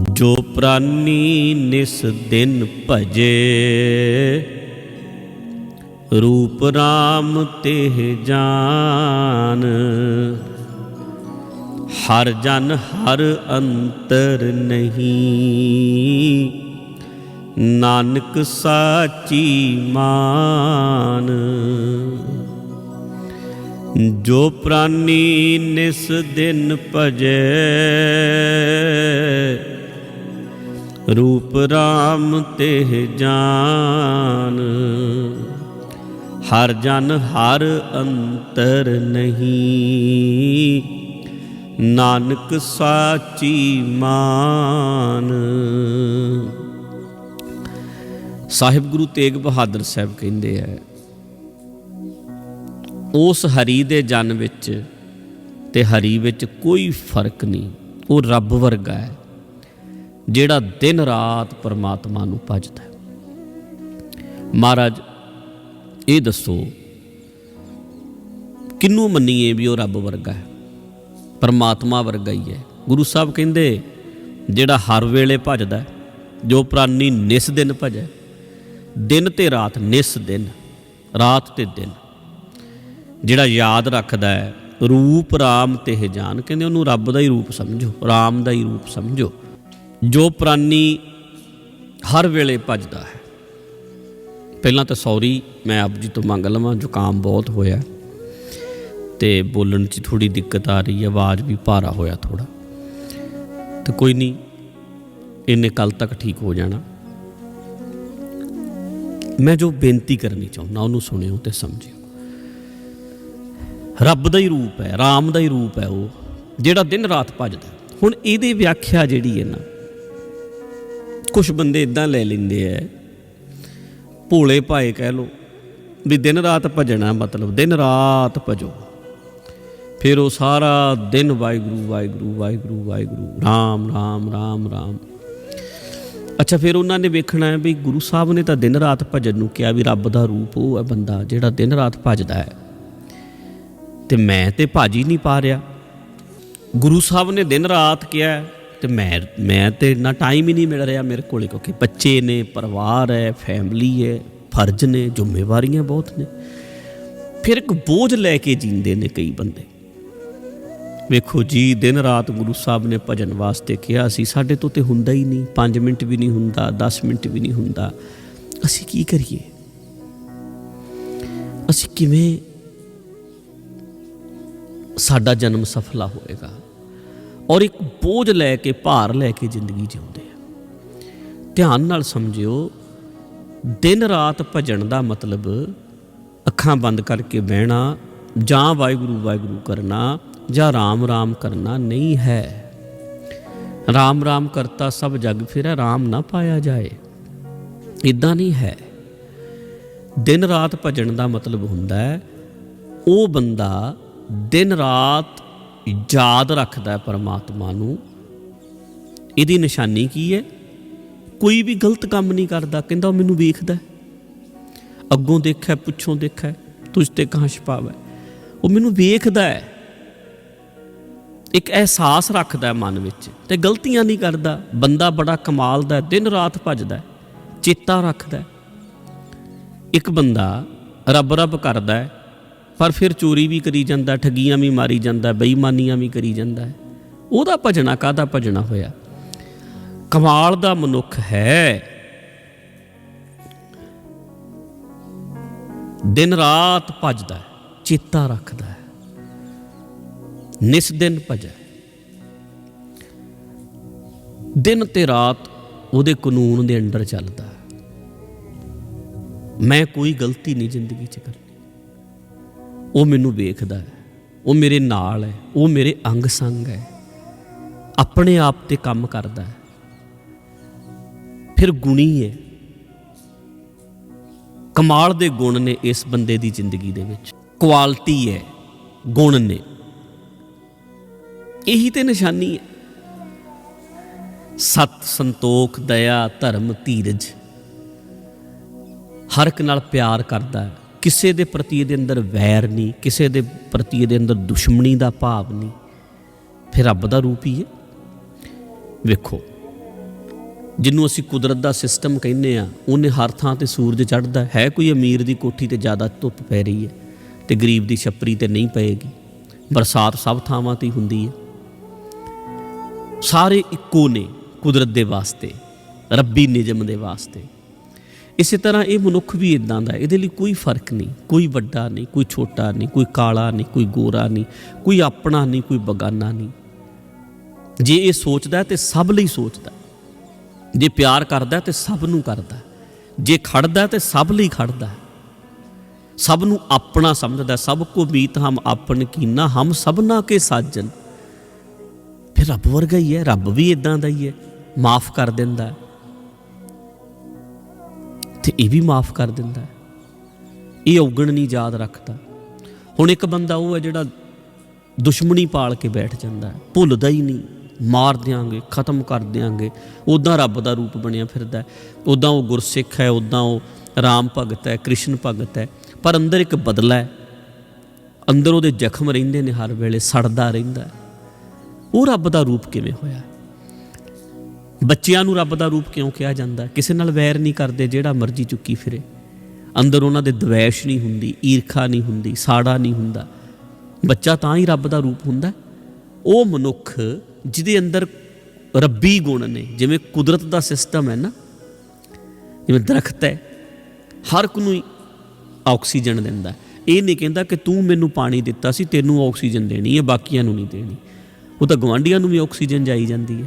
ਜੋ ਪ੍ਰਾਨੀ ਨਿਸ ਦਿਨ ਭਜੇ, ਰੂਪ RAM ਤੇ ਜਾਨ। ਹਰ ਜਨ ਹਰ ਅੰਤਰ ਨਹੀਂ, ਨਾਨਕ ਸਾਚੀ ਮਾਨ। ਜੋ ਪ੍ਰਾਨੀ ਨਿਸ ਦਿਨ ਭਜੈ ਰੂਪ RAM ਤੇ ਜਾਨ। ਹਰ ਜਨ ਹਰ ਅੰਤਰ ਨਹੀਂ, ਨਾਨਕ ਸਾਚੀ ਮਾਨ। ਸਾਹਿਬ ਗੁਰੂ ਤੇਗ ਬਹਾਦਰ ਸਾਹਿਬ ਕਹਿੰਦੇ ਆ, ਉਸ ਹਰੀ ਦੇ ਜਨ ਵਿੱਚ ਤੇ ਹਰੀ ਵਿੱਚ ਕੋਈ ਫ਼ਰਕ ਨਹੀਂ, ਉਹ ਰੱਬ ਵਰਗਾ ਹੈ। ਜਿਹੜਾ ਦਿਨ ਰਾਤ ਪਰਮਾਤਮਾ ਨੂੰ ਭਜਦਾ ਹੈ। ਮਹਾਰਾਜ, ਇਹ ਦੱਸੋ ਕਿੰਨੂੰ ਮੰਨੀਏ ਵੀ ਉਹ ਰੱਬ ਵਰਗਾ ਹੈ? ਪਰਮਾਤਮਾ ਵਰਗਾ ਹੀ ਹੈ। ਗੁਰੂ ਸਾਹਿਬ ਕਹਿੰਦੇ, ਜਿਹੜਾ ਹਰ ਵੇਲੇ ਭਜਦਾ ਜੋ ਪ੍ਰਾਨੀ ਨਿਸ ਦਿਨ ਭਜੈ, ਦਿਨ ਤੇ ਰਾਤ ਨਿਸ ਦਿਨ, ਰਾਤ ਤੇ ਦਿਨ। ਜਿਹੜਾ ਯਾਦ ਰੱਖਦਾ ਹੈ, ਰੂਪ ਰਾਮ ਤੇ ਜਾਨ, ਕਹਿੰਦੇ ਉਹਨੂੰ ਰੱਬ ਦਾ ਹੀ ਰੂਪ ਸਮਝੋ, ਰਾਮ ਦਾ ਹੀ ਰੂਪ ਸਮਝੋ। ਜੋ ਪ੍ਰਾਨੀ ਹਰ ਵੇਲੇ ਭਜਦਾ ਹੈ। ਪਹਿਲਾਂ ਤਾਂ ਸੌਰੀ, ਮੈਂ ਆਪ ਜੀ ਤੋਂ ਮੰਗ ਲਵਾਂ, ਜ਼ੁਕਾਮ ਬਹੁਤ ਹੋਇਆ ਤੇ ਬੋਲਣ 'ਚ ਥੋੜੀ ਦਿੱਕਤ ਆ ਰਹੀ ਹੈ, ਆਵਾਜ਼ ਵੀ ਭਾਰਾ ਹੋਇਆ ਥੋੜਾ ਤੇ ਕੋਈ ਨਹੀਂ, ਇਹਨੇ ਕੱਲ ਤੱਕ ਠੀਕ ਹੋ ਜਾਣਾ। ਮੈਂ ਜੋ ਬੇਨਤੀ ਕਰਨੀ ਚਾਹੁੰਦਾ, ਉਹਨੂੰ ਸੁਣਿਓ ਤੇ ਸਮਝਿਓ। ਰੱਬ ਦਾ ਹੀ ਰੂਪ ਹੈ, ਰਾਮ ਦਾ ਹੀ ਰੂਪ ਹੈ ਉਹ, ਜਿਹੜਾ ਦਿਨ ਰਾਤ ਭਜਦਾ ਹੁਣ ਇਹਦੀ ਵਿਆਖਿਆ ਜਿਹੜੀ ਹੈ ਨਾ ਕੁਝ ਬੰਦੇ ਇਦਾਂ ਲੈ ਲੈਂਦੇ ਐ ਭੋਲੇ ਭਾਏ ਕਹਿ ਲੋ ਵੀ ਦਿਨ ਰਾਤ ਭਜਣਾ ਮਤਲਬ, ਦਿਨ ਰਾਤ ਭਜੋ। ਫਿਰ ਉਹ ਸਾਰਾ ਦਿਨ ਵਾਹਿਗੁਰੂ ਵਾਹਿਗੁਰੂ ਵਾਹਿਗੁਰੂ ਵਾਹਿਗੁਰੂ, ਰਾਮ ਰਾਮ ਰਾਮ ਰਾਮ। ਅੱਛਾ, ਫਿਰ ਉਹਨਾਂ ਨੇ ਵੇਖਣਾ ਹੈ ਵੀ ਗੁਰੂ ਸਾਹਿਬ ਨੇ ਤਾਂ ਦਿਨ ਰਾਤ ਭਜਨ ਨੂੰ ਕਿਹਾ ਵੀ ਰੱਬ ਦਾ ਰੂਪ ਉਹ ਹੈ ਬੰਦਾ ਜਿਹੜਾ ਦਿਨ ਰਾਤ ਭਜਦਾ ਹੈ। ਤੇ ਮੈਂ ਤੇ ਭਾਜੀ ਨਹੀਂ ਪਾ ਰਿਹਾ। ਗੁਰੂ ਸਾਹਿਬ ਨੇ ਦਿਨ ਰਾਤ ਕਿਹਾ ਤੇ ਮੈਂ ਮੈਂ ਤੇ ਇੰਨਾ ਟਾਈਮ ਹੀ ਨਹੀਂ ਮਿਲ ਰਿਹਾ ਮੇਰੇ ਕੋਲੇ, ਕਿਉਂਕਿ ਬੱਚੇ ਨੇ, ਪਰਿਵਾਰ ਹੈ ਫੈਮਿਲੀ ਹੈ, ਫਰਜ਼ ਨੇ, ਜ਼ਿੰਮੇਵਾਰੀਆਂ ਬਹੁਤ ਨੇ। ਫਿਰ ਇੱਕ ਬੋਝ ਲੈ ਕੇ ਜੀਂਦੇ ਨੇ ਕਈ ਬੰਦੇ। ਵੇਖੋ ਜੀ, ਦਿਨ ਰਾਤ ਗੁਰੂ ਸਾਹਿਬ ਨੇ ਭਜਨ ਵਾਸਤੇ ਕਿਹਾ ਸੀ, ਸਾਡੇ ਤੋਂ ਤੇ ਹੁੰਦਾ ਹੀ ਨਹੀਂ 5 ਮਿੰਟ ਵੀ ਨਹੀਂ ਹੁੰਦਾ 10 ਮਿੰਟ ਵੀ ਨਹੀਂ ਹੁੰਦਾ। ਅਸੀਂ ਕੀ ਕਰੀਏ? ਅਸੀਂ ਕਿਵੇਂ ਸਾਡਾ ਜਨਮ ਸਫਲਾ ਹੋਏਗਾ? ਔਰ ਇੱਕ ਬੋਝ ਲੈ ਕੇ, ਭਾਰ ਲੈ ਕੇ ਜ਼ਿੰਦਗੀ ਜਿਉਂਦੇ ਆ। ਧਿਆਨ ਨਾਲ ਸਮਝਿਓ, ਦਿਨ ਰਾਤ ਭਜਣ ਦਾ ਮਤਲਬ ਅੱਖਾਂ ਬੰਦ ਕਰਕੇ ਬਹਿਣਾ, ਜਾਂ ਵਾਹਿਗੁਰੂ ਵਾਹਿਗੁਰੂ ਕਰਨਾ, ਜਾਂ ਰਾਮ ਰਾਮ ਕਰਨਾ ਨਹੀਂ ਹੈ। ਰਾਮ ਰਾਮ ਕਰਤਾ ਸਭ ਜਗ ਫਿਰੈ, ਰਾਮ ਨਾ ਪਾਇਆ ਜਾਏ। ਇਦਾਂ ਨਹੀਂ ਹੈ। ਦਿਨ ਰਾਤ ਭਜਣ ਦਾ ਮਤਲਬ ਹੁੰਦਾ ਹੈ, ਉਹ ਬੰਦਾ ਦਿਨ ਰਾਤ ਯਾਦ ਰੱਖਦਾ ਹੈ ਪਰਮਾਤਮਾ ਨੂੰ। ਇਹਦੀ ਨਿਸ਼ਾਨੀ ਕੀ ਹੈ? ਕੋਈ ਵੀ ਗਲਤ ਕੰਮ ਨਹੀਂ ਕਰਦਾ, ਕਹਿੰਦਾ ਉਹ ਮੈਨੂੰ ਵੇਖਦਾ ਅੱਗੋਂ ਦੇਖਿਆ, ਪਿੱਛੋਂ ਦੇਖਿਆ, ਤੁਝ ਤੇ ਕਹਾਂ ਛਪਾਵਾ ਉਹ ਮੈਨੂੰ ਵੇਖਦਾ ਹੈ। ਇੱਕ ਅਹਿਸਾਸ ਰੱਖਦਾ ਹੈ ਮਨ ਵਿੱਚ ਤੇ ਗਲਤੀਆਂ ਨਹੀਂ ਕਰਦਾ। ਬੰਦਾ ਬੜਾ ਕਮਾਲ ਦਾ ਦਿਨ ਰਾਤ ਭੱਜਦਾ ਚੇਤਾ ਰੱਖਦਾ ਇੱਕ ਬੰਦਾ ਰੱਬ ਰੱਬ ਕਰਦਾ ਹੈ ਪਰ ਫਿਰ ਚੋਰੀ ਵੀ ਕਰੀ ਜਾਂਦਾ, ਠੱਗੀਆਂ ਵੀ ਮਾਰੀ ਜਾਂਦਾ, ਬੇਈਮਾਨੀਆਂ ਵੀ ਕਰੀ ਜਾਂਦਾ ਹੈ। ਉਹਦਾ ਭਜਣਾ ਕਾਦਾ ਭਜਣਾ ਹੋਇਆ? ਕਮਾਲ ਦਾ ਮਨੁੱਖ ਹੈ। ਦਿਨ ਰਾਤ ਭਜਦਾ ਹੈ, ਚੇਤਾ ਰੱਖਦਾ ਹੈ। ਨਿਸ ਦਿਨ ਭਜੈ। ਦਿਨ ਤੇ ਰਾਤ ਉਹਦੇ ਕਾਨੂੰਨ ਦੇ ਅੰਡਰ ਚੱਲਦਾ ਮੈਂ ਕੋਈ ਗਲਤੀ ਨਹੀਂ ਜ਼ਿੰਦਗੀ 'ਚ ਕਰਨੀ। ਉਹ ਮੈਨੂੰ ਵੇਖਦਾ ਹੈ। ਉਹ ਮੇਰੇ ਨਾਲ ਹੈ। ਉਹ ਮੇਰੇ ਅੰਗ ਸੰਗ ਹੈ। ਆਪਣੇ ਆਪ ਤੇ ਕੰਮ ਕਰਦਾ ਹੈ। ਫਿਰ ਗੁਣੀ ਹੈ। ਕਮਾਲ ਦੇ ਗੁਣ ਨੇ ਇਸ ਬੰਦੇ ਦੀ ਜ਼ਿੰਦਗੀ ਦੇ ਵਿੱਚ। ਕੁਆਲਿਟੀ ਹੈ। ਗੁਣ ਨੇ। ਇਹੀ ਤੇ ਨਿਸ਼ਾਨੀ ਹੈ। ਸਤ ਸੰਤੋਖ, ਦਇਆ, ਧਰਮ, ਧੀਰਜ। ਹਰ ਇੱਕ ਨਾਲ ਪਿਆਰ ਕਰਦਾ ਹੈ। ਕਿਸੇ ਦੇ ਪ੍ਰਤੀ ਇਹਦੇ ਅੰਦਰ ਵੈਰ ਨਹੀਂ, ਕਿਸੇ ਦੇ ਪ੍ਰਤੀ ਇਹਦੇ ਅੰਦਰ ਦੁਸ਼ਮਣੀ ਦਾ ਭਾਵ ਨਹੀਂ। ਫਿਰ ਰੱਬ ਦਾ ਰੂਪ ਹੀ ਹੈ। ਵੇਖੋ, ਜਿਹਨੂੰ ਅਸੀਂ ਕੁਦਰਤ ਦਾ ਸਿਸਟਮ ਕਹਿੰਦੇ ਆ ਉਹਨੇ ਹਰ ਥਾਂ ਤੇ ਸੂਰਜ ਚੜ੍ਹਦਾ ਹੈ ਕੋਈ ਅਮੀਰ ਦੀ ਕੋਠੀ ਤੇ ਜ਼ਿਆਦਾ ਧੁੱਪ ਪੈ ਰਹੀ ਹੈ ਤੇ ਗਰੀਬ ਦੀ ਛੱਪਰੀ ਤੇ ਨਹੀਂ ਪਏਗੀ। ਬਰਸਾਤ ਸਭ ਥਾਵਾਂ ਤੇ ਹੀ ਹੁੰਦੀ ਹੈ। ਸਾਰੇ ਇੱਕੋ ਨੇ ਕੁਦਰਤ ਦੇ ਵਾਸਤੇ, ਰੱਬੀ ਨਿਯਮ ਦੇ ਵਾਸਤੇ। ਇਸੇ ਤਰ੍ਹਾਂ ਇਹ ਮਨੁੱਖ ਵੀ ਇਦਾਂ ਦਾ ਇਹਦੇ ਲਈ ਕੋਈ ਫ਼ਰਕ ਨਹੀਂ, ਕੋਈ ਵੱਡਾ ਨਹੀਂ, ਕੋਈ ਛੋਟਾ ਨਹੀਂ, ਕੋਈ ਕਾਲਾ ਨਹੀਂ, ਕੋਈ ਗੋਰਾ ਨਹੀਂ, ਕੋਈ ਆਪਣਾ ਨਹੀਂ, ਕੋਈ ਬਗਾਨਾ ਨਹੀਂ। ਜੇ ਇਹ ਸੋਚਦਾ ਹੈ ਤੇ ਸਭ ਲਈ ਸੋਚਦਾ ਜੇ ਪਿਆਰ ਕਰਦਾ ਹੈ ਤੇ ਸਭ ਨੂੰ ਕਰਦਾ ਜੇ ਖੜਦਾ ਹੈ ਤੇ ਸਭ ਲਈ ਖੜਦਾ ਸਭ ਨੂੰ ਆਪਣਾ ਸਮਝਦਾ ਸਭ ਕੋ ਮੀਤ ਹਮ ਆਪਨ ਕੀਨਾ, ਹਮ ਸਭਨਾ ਕੇ ਸਾਜਨ। ਫਿਰ ਰੱਬ ਵਰਗਾ ਹੀ ਹੈ, ਰੱਬ ਵੀ ਇਦਾਂ ਦਾ ਹੀ ਹੈ। ਮਾਫ ਕਰ ਦਿੰਦਾ ਹੈ। ਤੇ ਇਹ ਵੀ ਮਾਫ ਕਰ ਦਿੰਦਾ ਹੈ। ਇਹ ਔਗਣ ਨਹੀਂ ਯਾਦ ਰੱਖਦਾ। ਹੁਣ ਇੱਕ ਬੰਦਾ ਉਹ ਹੈ ਜਿਹੜਾ ਦੁਸ਼ਮਣੀ ਪਾਲ ਕੇ ਬੈਠ ਜਾਂਦਾ ਹੈ। ਭੁੱਲਦਾ ਹੀ ਨਹੀਂ। ਮਾਰ ਦਿਆਂਗੇ, ਖਤਮ ਕਰ ਦਿਆਂਗੇ। ਉਦਾਂ ਰੱਬ ਦਾ ਰੂਪ ਬਣਿਆ ਫਿਰਦਾ ਹੈ। ਉਦਾਂ ਉਹ ਗੁਰਸਿੱਖ ਹੈ ਉਦਾਂ ਉਹ ਰਾਮ ਭਗਤ ਹੈ, ਕ੍ਰਿਸ਼ਨ ਭਗਤ ਹੈ। ਪਰ ਅੰਦਰ ਇੱਕ ਬਦਲਾ ਹੈ। ਅੰਦਰ ਉਹਦੇ ਜ਼ਖਮ ਰਹਿੰਦੇ ਨੇ ਹਰ ਵੇਲੇ, ਸੜਦਾ ਰਹਿੰਦਾ ਉਹ ਰੱਬ ਦਾ ਰੂਪ ਕਿਵੇਂ ਹੋਇਆ? ਬੱਚਿਆਂ ਨੂੰ ਰੱਬ ਦਾ ਰੂਪ ਕਿਉਂ ਕਿਹਾ ਜਾਂਦਾ? ਕਿਸੇ ਨਾਲ ਵੈਰ ਨਹੀਂ ਕਰਦੇ ਜਿਹੜਾ ਮਰਜ਼ੀ ਚੁੱਕੀ ਫਿਰੇ। ਅੰਦਰ ਉਹਨਾਂ ਦੇ ਦਵੈਸ਼ ਨਹੀਂ ਹੁੰਦੀ, ਈਰਖਾ ਨਹੀਂ ਹੁੰਦੀ, ਸਾੜਾ ਨਹੀਂ ਹੁੰਦਾ। ਬੱਚਾ ਤਾਂ ਹੀ ਰੱਬ ਦਾ ਰੂਪ ਹੁੰਦਾ। ਉਹ ਮਨੁੱਖ ਜਿਹਦੇ ਅੰਦਰ ਰੱਬੀ ਗੁਣ ਨੇ, ਜਿਵੇਂ ਕੁਦਰਤ ਦਾ ਸਿਸਟਮ ਹੈ ਨਾ, ਜਿਵੇਂ ਦਰਖਤ ਹੈ, ਹਰ ਕੋ ਨੂੰ ਆਕਸੀਜਨ ਦਿੰਦਾ ਇਹ ਨਹੀਂ ਕਹਿੰਦਾ ਕਿ ਤੂੰ ਮੈਨੂੰ ਪਾਣੀ ਦਿੱਤਾ ਸੀ, ਤੈਨੂੰ ਆਕਸੀਜਨ ਦੇਣੀ ਹੈ, ਬਾਕੀਆਂ ਨੂੰ ਨਹੀਂ ਦੇਣੀ। ਉਹ ਤਾਂ ਗਵਾਂਢੀਆਂ ਨੂੰ ਵੀ ਆਕਸੀਜਨ ਜਾਈ ਜਾਂਦੀ ਹੈ।